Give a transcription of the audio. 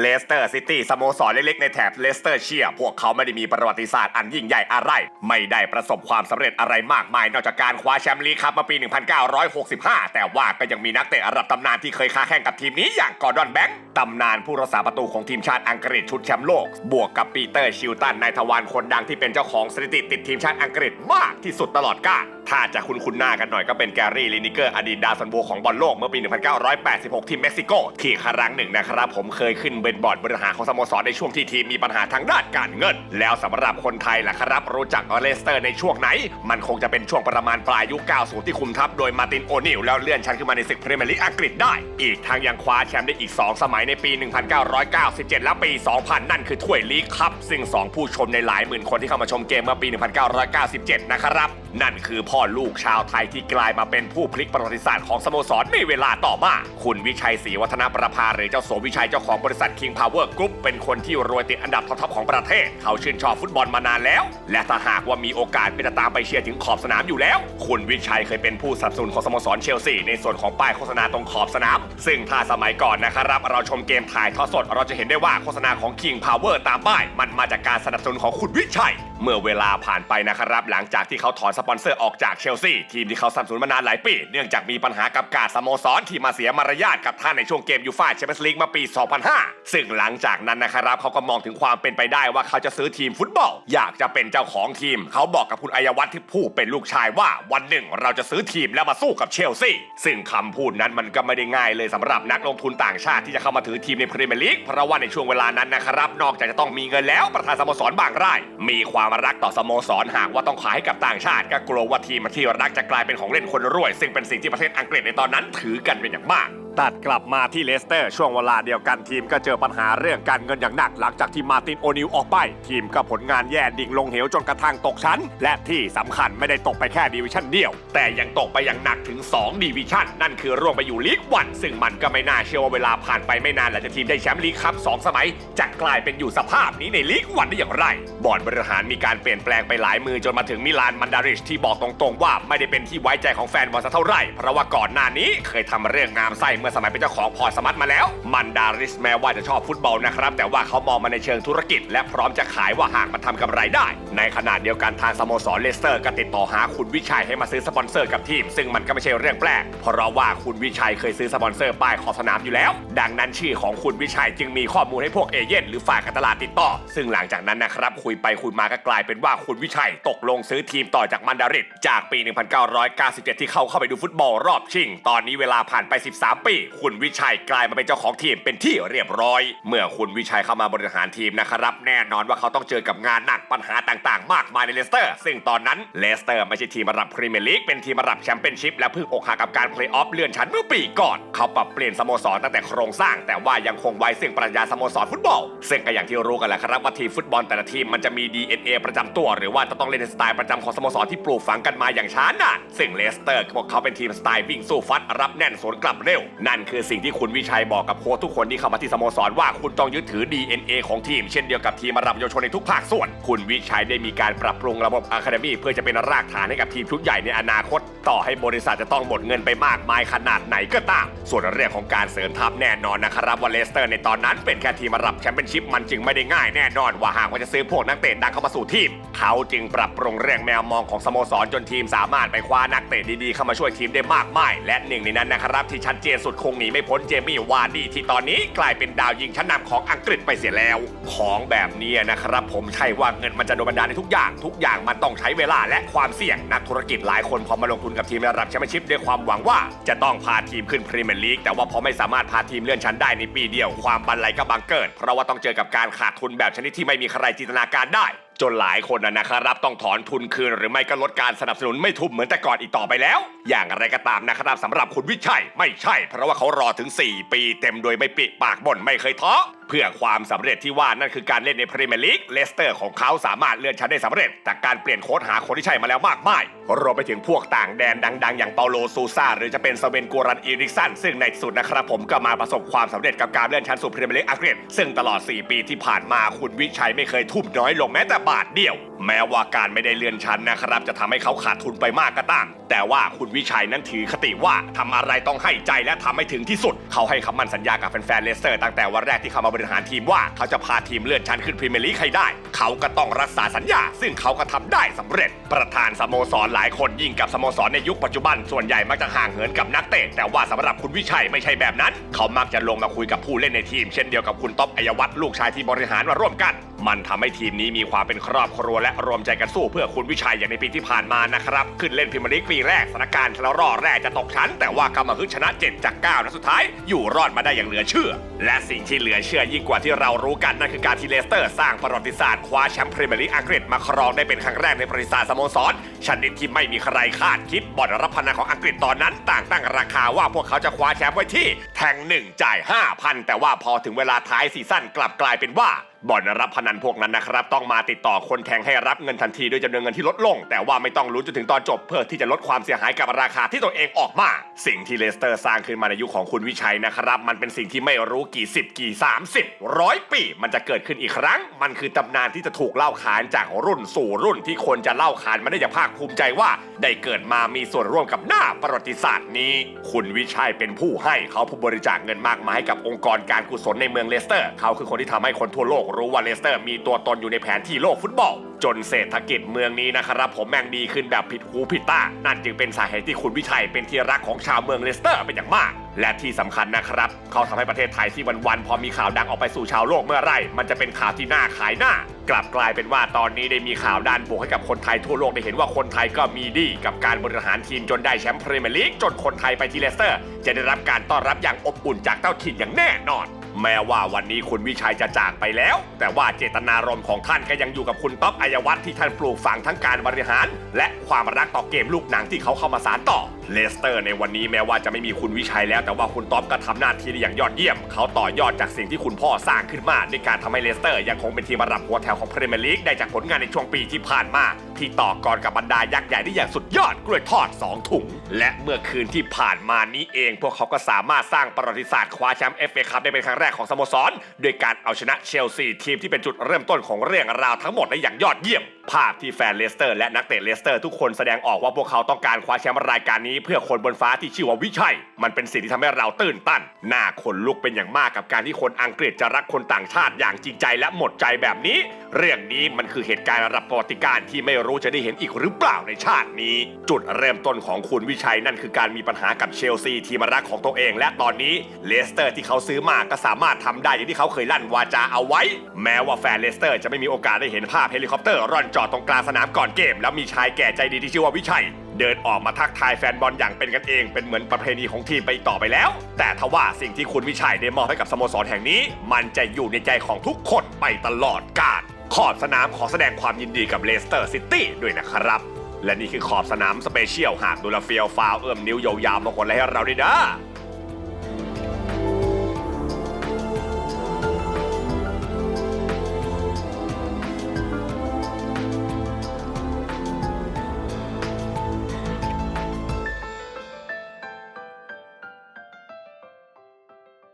เลสเตอร์ซิตี้สโมสรเล็กๆในแถบเลสเตอร์เชียร์พวกเขาไม่ได้มีประวัติศาสตร์อันยิ่งใหญ่อะไร ไม่ได้ประสบความสำเร็จอะไรมากมาย นอกจากการคว้าแชมป์ลีกครับมาปี 1965 แต่ว่าก็ยังมีนักเตะระดับตำนานที่เคยค้าแข่งกับทีมนี้อย่างกอร์ดอนแบงค์ตำนานผู้รักษาประตูของทีมชาติอังกฤษชุดแชมป์โลก บวกกับปีเตอร์ชิลตันนายทวารคนดังที่เป็นเจ้าของสถิติติดทีมชาติอังกฤษมากที่สุดตลอดกาล ถ้าจะคุ้นคุ้นๆหน้ากันหน่อยก็เป็นแกรี่ลินิเกอร์อดีตดาวซันโบของบอลโลกเมื่อปี 1986 ที่เม็กซิโก ที่ครั้งหนึ่งนะครับผมเคยขึ้นเป็นบอร์ดบริหารของสโมสรในช่วงที่ทีมมีปัญหาทางด้านการเงิน แล้วสำหรับคนไทยล่ะครับ รู้จักอเลสเตอร์ในช่วงไหน มันคงจะเป็นช่วงประมาณปลายยุค 90 ที่คุมทัพโดยมาร์ตินโอนิลแล้วเลื่อนชั้นขึ้นมาในศึกพรีเมียร์ลีกอังกฤษได้ อีกทั้งยังคว้าแชมป์ได้อีก 2 สมัยในปี 1997 และปี 2000 นั่นคือถ้วยลีกคัพซึ่ง 2 ผู้ชมในหลายหมื่นคนที่เข้ามาชมเกมเมื่อปี 1997 นะครับนั่นคือพพ่อลูกชาวไทยที่กลายมาเป็นผู้พลิกประวัติศาสตร์ของสโมสรในเวลาต่อมา คุณวิชัยศรีวัฒนประภาหรือเจ้าโสวิชัยเจ้าของบริษัท King Power Group เป็นคนที่รวยติดอันดับท็อปๆของประเทศ เขาชื่นชอบฟุตบอลมานานแล้ว และถ้าหากว่ามีโอกาสก็จะตามไปเชียร์ถึงขอบสนามอยู่แล้ว คุณวิชัยเคยเป็นผู้สนับสนุนของสโมสรเชลซีในส่วนของป้ายโฆษณาตรงขอบสนาม ซึ่งถ้าสมัยก่อนนะครับเราชมเกมถ่ายทอดสดเราจะเห็นได้ว่าโฆษณาของ King Power ตามป้าย มันมาจากการสนับสนุนของคุณวิชัยเมื่อเวลาผ่านไปนะครับ หลังจากที่เขาถอนสปอนเซอร์ออกจากเชลซีทีมที่เขาสนับสนุนมานานหลายปี เนื่องจากมีปัญหากับการสโมสรที่มาเสียมารยาทกับท่านในช่วงเกมยูฟ่าแชมเปี้ยนส์ลีกมาปี 2005 ซึ่งหลังจากนั้นนะครับเขาก็มองถึงความเป็นไปได้ว่าเขาจะซื้อทีมฟุตบอล อยากจะเป็นเจ้าของทีม เขาบอกกับคุณอัยวัฒน์ที่ผู้เป็นลูกชายว่าวันหนึ่งเราจะซื้อทีมแล้วมาสู้กับเชลซีซึ่งคำพูดนั้นมันก็ไม่ได้ง่ายเลยสำหรับนักลงทุนต่างชาติที่จะเข้ามาถือทีมในพรีเมียร์ลีกเพราะว่าในช่วงเวลานั้นนะครับนอกจากจะต้องมีเงินแล้วประธานสโมสรบางราย มีความมารักต่อสโมสรหากว่าต้องขายให้กับต่างชาติ ก็กลัวว่าทีมที่รักจะกลายเป็นของเล่นคนรวย ซึ่งเป็นสิ่งที่ประเทศอังกฤษในตอนนั้นถือกันเป็นอย่างมาก ตัดกลับมาที่เลสเตอร์ ช่วงเวลาเดียวกันทีมก็เจอปัญหาเรื่องการเงินอย่างหนักหลังจากที่มาตินโอนิลออกไป ทีมก็ผลงานแย่ดิ่งลงเหวจนกระทั่งตกชั้น และที่สำคัญไม่ได้ตกไปแค่ดีวิชั่นเดียว แต่ยังตกไปอย่างหนักถึง 2ดีวิชั่น นั่นคือร่วงไปอยู่ลีกวันซึ่งมันก็ไม่น่าเชื่อว่าเวลาผ่านไปไม่นานหลังจากทีมได้แชมป์ลีกคัพสองสมัยจะกลายเป็นอยู่สภาพนี้ในลีกวันได้อย่างไร บอร์ดบริหารมีการเปลี่ยนแปลงไปหลายมือจนมาถึงมิลานมันดาริชที่บอกตรงๆ ว่าไม่ได้เป็นที่ไว้ใจของแฟนบอลสักเท่าไหร่เพราะว่าก่อนหน้านี้เคยทำเรื่องงามไส้เมื่อสมัยเป็นเจ้าของพอร์ตสมัตมาแล้ว มันดาริสแม้ว่าจะชอบฟุตบอลนะครับ แต่ว่าเขามองมาในเชิงธุรกิจ และพร้อมจะขายว่าหากมันทำกำไรได้ ในขณะเดียวกันทางสโมสรเลสเตอร์ก็ติดต่อหาคุณวิชัยให้มาซื้อสปอนเซอร์กับทีม ซึ่งมันก็ไม่ใช่เรื่องแปลก เพราะว่าคุณวิชัยเคยซื้อสปอนเซอร์ป้ายขอบสนามอยู่แล้ว ดังนั้นชื่อของคุณวิชัยจึงมีข้อมูลให้พวกเอเย่นหรือฝ่ายการตลาดติดต่อ ซึ่งหลังจากนั้นนะครับคุยไปคุยมาก็กลายเป็นว่าคุณวิชัยตกลงซื้อทีมต่อจากมันดาริสจากปี 1997 ที่เขาเข้าไปดูฟุตบอลรอบชิง ตอนนี้เวลาผ่านไป 13 ปีคุณวิชัยกลายมาเป็นเจ้าของทีมเป็นที่เรียบร้อย เมื่อคุณวิชัยเข้ามาบริหารทีมนะครับ แน่นอนว่าเขาต้องเจอกับงานหนักปัญหาต่างๆ มากมายในเลสเตอร์ ซึ่งตอนนั้นเลสเตอร์ไม่ใช่ทีมระดับพรีเมียร์ลีกเป็นทีมระดับแชมเปี้ยนชิพและเพิ่งอกหักกับการเพลย์ออฟเลื่อนชั้นเมื่อปีก่อนเขาปรับเปลี่ยนสโมสรตั้งแต่โครงสร้าง แต่ว่ายังคงไว้ซึ่งปรัชญาสโมสรฟุตบอล ซึ่งก็อย่างที่รู้กันแหละครับว่าทีมฟุตบอลแต่ละทีมมันจะมี DNA ประจำตัว หรือว่าจะต้องเล่นในสไตล์ประจำของสโมสรที่ปลูกฝังกันมาอย่างช้านานซึ่งเลสเตอร์พวกเขาเป็นทีมสไตล์วิ่งสู้ฟัดรับแน่นสวนกลับเร็วนั่นคือสิ่งที่คุณวิชัยบอกกับโค้ชทุกคนที่เข้ามาที่สโมสรว่าคุณต้องยึดถือ DNA ของทีม เช่นเดียวกับทีมระดับเยาวชนในทุกภาคส่วน คุณวิชัยได้มีการปรับปรุงระบบอะคาเดมี่เพื่อจะเป็นรากฐานให้กับทีมชุดใหญ่ในอนาคต ต่อให้บริษัทจะต้องหมดเงินไปมากมายขนาดไหนก็ตาม ส่วนเรื่องของการเสริมทัพแน่นอนนะครับว่าเลสเตอร์ในตอนนั้นเป็นแค่ทีมระดับแชมเปี้ยนชิพมันจึงไม่ได้ง่ายแน่นอนว่าหากว่าจะซื้อพวกนักเตะดังเข้ามาสู่ทีมเขาจึงปรับปรุงเรื่องแมวมองของสโมสรจนทีมสามารถไปคว้านักเตะดีๆเข้ามาช่วยทีมได้มากมาย และหนึ่งในนั้นนะครับที่ชัดเจนสุดคงหนีไม่พ้นเจมี่วาร์ดี้ที่ตอนนี้กลายเป็นดาวยิงชั้นนำของอังกฤษไปเสียแล้ว ของแบบนี้นะครับ ผมใช่ว่าเงินมันจะโดนบันดาลในทุกอย่าง ทุกอย่างมันต้องใช้เวลาและความเสี่ยงนักธุรกิจหลายคนพอมาลงทุนกับทีมระดับแชมเปี้ยนชิพด้วยความหวังว่าจะต้องพาทีมขึ้นพรีเมียร์ลีกแต่ว่าพอไม่สามารถพาทีมเลื่อนชั้นได้ในปีเดียวความบันไลก็บังเกิด เพราะว่าต้องเจอกับการขาดทุนแบบชนิดที่ไม่มีใครจินตนาการได้ จนหลายคนนะนะครับต้องถอนทุนคืนหรือไม่ก็ลดการสนับสนุนไม่ทุ่มเหมือนแต่ก่อนอีกต่อไปแล้ว อย่างไรก็ตามนะครับสำหรับคุณวิชัยไม่ใช่ เพราะว่าเขารอถึง 4 ปีเต็มโดยไม่ปิปากบ่นไม่เคยท้อเพื่อความสำเร็จที่ว่านั่นคือการเล่นในพรีเมียร์ลีกเลสเตอร์ของเขาสามารถเลื่อนชั้นได้สำเร็จแต่การเปลี่ยนโค้ชหาคนที่ใช่มาแล้วมากมายรวมไปถึงพวกต่างแดนดังๆ อย่างเปาโลซูซาหรือจะเป็นสเวนกูรันอีริกสันซึ่งในที่สุดนะครับผมก็มาประสบความสำเร็จกับการเลื่อนชั้นสู่พรีเมียร์ลีกอังกฤษซึ่งตลอด 4 ปีที่ผ่านมาคุณวิชัยไม่เคยทุ่มน้อยลงแม้แต่บาทเดียวแม้ว่าการไม่ได้เลื่อนชั้นนะครับ จะทำให้เขาขาดทุนไปมากก็ตาม แต่ว่าคุณวิชัยนั้นถือคติว่าทำอะไรต้องให้ใจและทำให้ถึงที่สุด เขาให้คำมั่นสัญญากับแฟนๆเลสเตอร์ตั้งแต่วันแรกที่เขามาบริหารทีมว่าเขาจะพาทีมเลื่อนชั้นขึ้นพรีเมียร์ลีกให้ได้ เขาก็ต้องรักษาสัญญา ซึ่งเขาก็ทำได้สำเร็จ ประธานสโมสรหลายคนยิ่งกับสโมสรในยุคปัจจุบันส่วนใหญ่มักจะห่างเหินกับนักเตะแต่ว่าสำหรับคุณวิชัยไม่ใช่แบบนั้น เขามักจะลงมาคุยกับผู้เล่นในทีม เช่นเดียวกับคุณต๊อบอัยวัฒน์ลูกชายที่บริหารมาร่วมกันมันทำให้ทีมนี้มีความเป็นครอบครัวและรวมใจกันสู้เพื่อคุณวิชัยอย่างในปีที่ผ่านมานะครับ ขึ้นเล่นพรีเมียร์ลีกปีแรกสถานการณ์ทะเลาะรอแรกจะตกชั้น แต่ว่ากำมะฮึดชนะ 7 จาก9นัดสุดท้าย อยู่รอดมาได้อย่างเหลือเชื่อ และสิ่งที่เหลือเชื่อยิ่งกว่าที่เรารู้กันนั่นคือการที่เลสเตอร์สร้างประวัติศาสตร์คว้าแชมป์พรีเมียร์ลีกอังกฤษมาครองได้เป็นครั้งแรกในประวัติศาสตร์สโมสรชนิดที่ไม่มีใครคาดคิดบ่อนรับพนันของอังกฤษตอนนั้น ต่างตั้งราคาว่าพวกเขาจะคว้าแชมป์ไว้ที่แทงหนึ่งจ่าย5,000แต่ว่าพอถึงเวลาท้ายซีซั่นกลับกลายเป็นว่าบ่อนรับพนันพวกนั้นนะครับ ต้องมาติดต่อคนแทงให้รับเงินทันทีด้วยจำนวนเงินที่ลดลง แต่ว่าไม่ต้องลุ้นจนถึงตอนจบเพื่อที่จะลดความเสียหายกับราคาที่ตัวเองออกมา สิ่งที่เลสเตอร์สร้างขึ้นมาในยุคของคุณวิชัยนะครับ มันเป็นสิ่งที่ไม่รู้กี่สิบกี่ 30ร้อยปี มันจะเกิดขึ้นอีกครั้ง มันคือตำนานที่จะถูกเล่าขานจากรุ่นสู่รุ่นที่คนจะเล่าขานมันได้อย่างภาคภูมิใจว่า ได้เกิดมามีส่วนร่วมกับหน้าประวัติศาสตร์นี้ คุณวิชัยเป็นผู้ให้เขาผู้บริจาคเงินมากมายให้กับองค์กรการกุศลในเมืองเลสเตอร์ เขาคือคนที่ทำให้คนทั่วโลกรู้ว่าเลสเตอร์มีตัวตนอยู่ในแผนที่โลกฟุตบอล จนเศรษฐกิจเมืองนี้นะครับ ผมแม่งดีขึ้นแบบผิดหูผิดตา นั่นจึงเป็นสาเหตุที่คุณวิชัยเป็นที่รักของชาวเมืองเลสเตอร์เป็นอย่างมาก และที่สำคัญนะครับ เขาทำให้ประเทศไทยที่วันๆพอมีข่าวดังออกไปสู่ชาวโลกเมื่อไรมันจะเป็นข่าวที่น่าขายหน้า กลับกลายเป็นว่าตอนนี้ได้มีข่าวด้านบวกให้กับคนไทยทั่วโลกได้เห็นว่าคนไทยก็มีดี กับการบริหารทีมจนได้แชมป์พรีเมียร์ลีกจนคนไทยไปที่เลสเตอร์ จะได้รับการต้อนรับอย่างอบอุ่นจากเจ้าถิ่นอย่างแน่นอน แม้ว่าวันนี้คุณวิชัยจะจากไปแล้ว แต่ว่าเจตนารมณ์ของท่านก็ยังอยู่กับคุณต๊อบอัยวัฒน์ที่ท่านปลูกฝังทั้งการบริหาร และความรักต่อเกมลูกหนังที่เขาเข้ามาสานต่อ เลสเตอร์ในวันนี้แม้ว่าจะไม่มีคุณวิชัยแล้ว แต่ว่าคุณต๊อบก็ทำหน้าที่ได้อย่างยอดเยี่ยม เขาต่อยอดจากสิ่งที่คุณพ่อสร้างขึ้นมาด้วยการทำให้เลสเตอร์ ยังคงเป็นทีมระดับหัวแถวของพรีเมียร์ลีกได้จากผลงานในช่วงปีที่ผ่านมา ที่ต่อกรกับบรรดายักษ์ใหญ่ได้อย่างสุดยอดกล้วยทอด 2 ถุง และเมื่อคืนที่ผ่านมานี้เอง พวกเขาก็สามารถสร้างประวัติศาสตร์คว้าแชมป์เอฟเอคัพได้เป็นครั้งแรกของสโมสรโดยการเอาชนะเชลซีทีมที่เป็นจุดเริ่มต้นของเรื่องราวทั้งหมดได้อย่างยอดเยี่ยม ภาพที่แฟนเลสเตอร์ และนักเตะเลสเตอร์ ทุกคนแสดงออกว่าพวกเขาต้องการคว้าแชมป์รายการนี้เพื่อคนบนฟ้าที่ชื่อว่าวิชัย มันเป็นสิ่งที่ทำให้เราตื่นตันหน้าขนลุกเป็นอย่างมากกับการที่คนอังกฤษจะรักคนต่างชาติอย่างจริงใจและหมดใจแบบนี้ เรื่องนี้มันคือเหตุการณ์ระดับประวัติการที่ไม่รู้จะได้เห็นอีกหรือเปล่าในชาตินี้ จุดเริ่มต้นของคุณวิชัยนั่นคือการมีปัญหากับเชลซีทีมรักของตัวเอง และตอนนี้เลสเตอร์ที่เขาซื้อมาก็สามารถทำได้อย่างที่เขาเคยลั่นวาจาเอาไว้ แม้ว่าแฟนเลสเตอร์จะไม่มีโอกาสได้เห็นภาพเฮลิคอปเตอร์ร่อนจอดตรงกลางสนามก่อนเกม แล้วมีชายแก่ใจดีที่ชื่อว่าวิชัย เดินออกมาทักทายแฟนบอลอย่างเป็นกันเอง เป็นเหมือนประเพณีของทีมไปต่อไปแล้ว แต่ทว่าสิ่งที่คุณวิชัยได้มอบให้กับสโมสรแห่งนี้ มันจะอยู่ในใจของทุกคนไปตลอดกาลขอบสนามขอแสดงความยินดีกับเลสเตอร์ซิตี้ด้วยนะครับ และนี่คือขอบสนามสเปเชียลหากดูลาเฟียลฟาวเอื้อมนิ้วยาวๆมาคนอะไรให้เราด้วยนะ